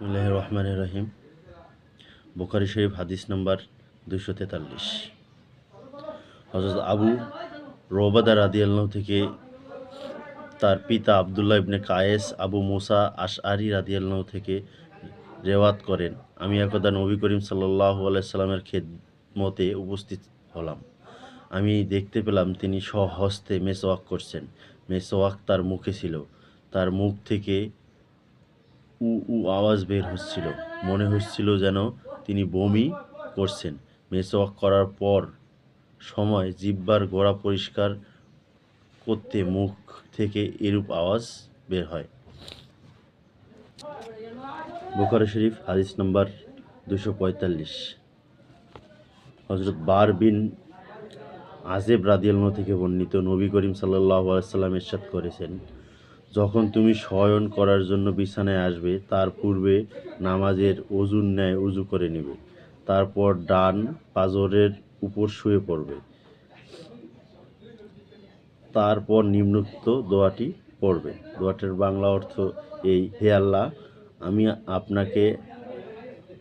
বিসমিল্লাহির রহমানির রহিম। বোখারি শরীফ, হাদিস নম্বর দুশো তেতাল্লিশ। হজরত আবু রোবাদা রাদিয়াল্লাহ থেকে তার পিতা আবদুল্লাহ ইবনে কায়েস, আবু মুসা আশআরি রাদিয়াল্লাহ থেকে রেওয়াত করেন। আমি একদা নবী করিম সাল্লাহ আলাইসাল্লামের খেদমতে উপস্থিত হলাম। আমি দেখতে পেলাম তিনি সহস্তে মেসওয়াক করছেন। মেসওয়াক তার মুখে ছিল। তার মুখ থেকে উ উ আওয়াজ বের হচ্ছিল। মনে হচ্ছিল যেন তিনি বমি করছেন। মেসওয়াক করার পর সময় জিব্বার গোড়া পরিষ্কার করতে মুখ থেকে এরূপ আওয়াজ বের হয়। বুখারি শরীফ, হাদিস নম্বর দুশো পঁয়তাল্লিশ। হজরত বার বিন আজেব রাদিয়াল্লাহ থেকে বর্ণিত নবী করিম সাল্লাহ আলাইসাল্লাম এরশাদ করেছেন যখন তুমি শয়ন করার জন্য বিছানায় আসবে, তার পূর্বে নামাজের অজুর ন্যায় উজু করে নেবে। তারপর ডান পাজরের উপর শুয়ে পড়বে। তারপর নিম্নোক্ত দোয়াটি পড়বে। দোয়াটির বাংলা অর্থ এই, হে আল্লাহ, আমি আপনাকে,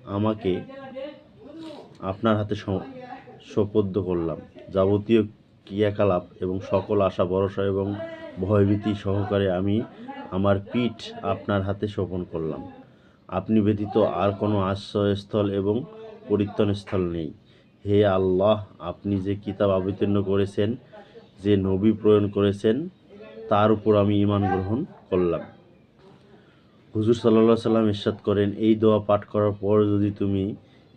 আমাকে আপনার হাতে স- সোপদ্দ করলাম। যাবতীয় ক্রিয়াকলাপ এবং সকল আশা, ভরসা এবং ভয়ভীতি সহকারে আমি আমার পিঠ আপনার হাতে সোপন করলাম। আপনি ব্যতীত আর কোনো আশ্রয়স্থল এবং পরিত্রাণস্থল নেই। হে আল্লাহ, আপনি যে কিতাব অবতীর্ণ করেছেন, যে নবী প্রয়ণ করেছেন, তার উপর আমি ইমান গ্রহণ করলাম। হুজুর সাল্লাহ সাল্লাম ইরশাদ করেন, এই দোয়া পাঠ করার পর যদি তুমি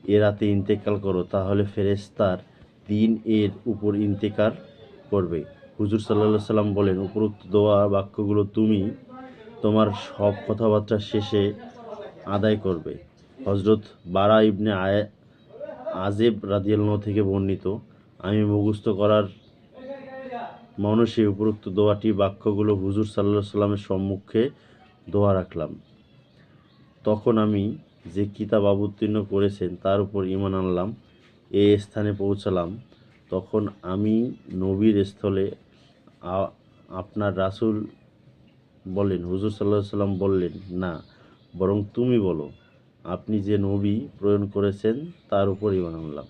এ রাতে ইন্তেকাল করো, তাহলে ফেরেস্তার দিন এর উপর ইন্তেকার করবে। হুজুর সাল্লাহ সাল্লাম বলেন, উপরোক্ত দোয়া বাক্যগুলো তুমি তোমার সব কথাবার্তা শেষে আদায় করবে। হজরত বারা ইবনে আয় আজেব রাদিয়াল্লাহ থেকে বর্ণিত, আমি মুখস্থ করার মানুষে উপরোক্ত দোয়াটি, বাক্যগুলো হুজুর সাল্লাহ সাল্লামের সম্মুখে দোয়া রাখলাম। তখন আমি যে কিতাব অবতীর্ণ করেছেন, তার উপর ঈমান আনলাম। এ স্থানে পৌঁছালাম। তখন আমি নবীর স্থলে আপনার রাসুল বলেন হুজুর সাল্লাহ সাল্লাম বললেন, না, বরং তুমি বলো, আপনি যে নবী প্রেরণ করেছেন, তার উপর ইমান আনলাম।